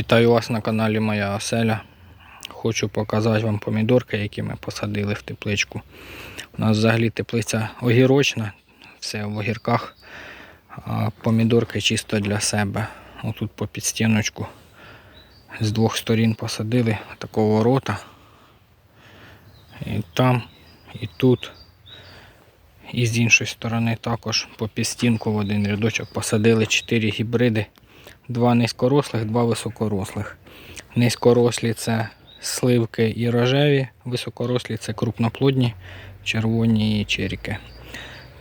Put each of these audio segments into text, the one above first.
Вітаю вас на каналі Моя Оселя. Хочу показати вам помідорки, які ми посадили в тепличку. У нас взагалі теплиця огірочна, все в огірках, а помідорки чисто для себе. Отут по підстіночку з двох сторін посадили такого ворота. І там, і тут. І з іншої сторони також по підстінку в один рядочок посадили 4 гібриди. Два низькорослих, два високорослих. Низькорослі це сливки і рожеві, високорослі це крупноплодні, червоні і черіки.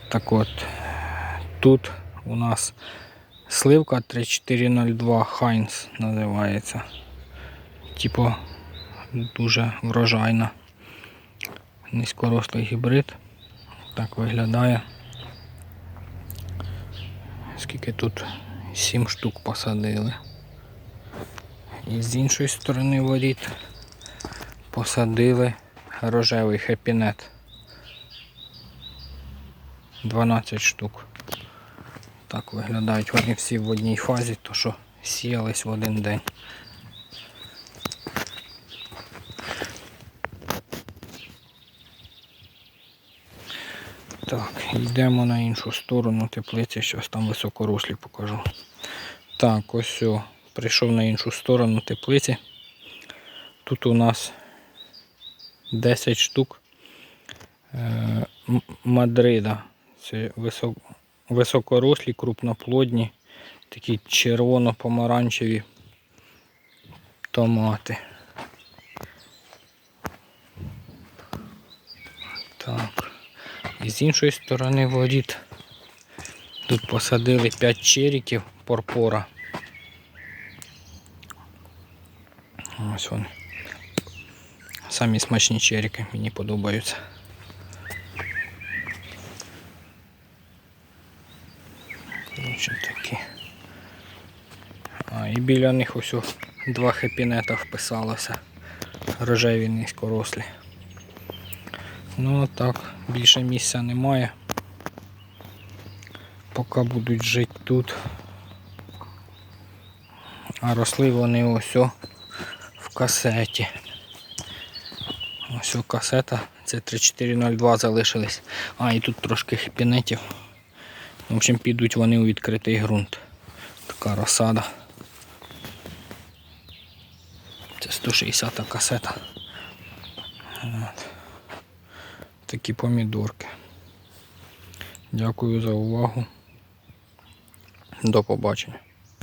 Так от, тут у нас сливка 3402 Хайнс називається. Типу дуже врожайна. Низькорослий гібрид. Так виглядає. Скільки тут 7 штук посадили. І з іншої сторони воріт посадили рожевий хепінет. 12 штук. Так виглядають вони всі в одній фазі, то що сіялись в один день. Так, йдемо на іншу сторону теплиці, щось там високорослі покажу. Так, ось о, прийшов на іншу сторону теплиці. Тут у нас 10 штук е, Мадрида. Це висок, високорослі, крупноплодні, такі червоно-помаранчеві томати. Так. І з іншої сторони воріт. Тут посадили 5 черіків порпора. Ось вони. Самі смачні черіки мені подобаються. Коротше такі. А, і біля них ось два хепінета вписалося. Рожеві низькорослі. Ну так, більше місця немає. Поки будуть жити тут. А росли вони ось о в касеті. Ось о касета. Це 3402 залишились. А, і тут трошки хіпінетів. В общем, підуть вони у відкритий ґрунт. Така розсада. Це 160 касета. Такі помідорки. Дякую за увагу. До побачення.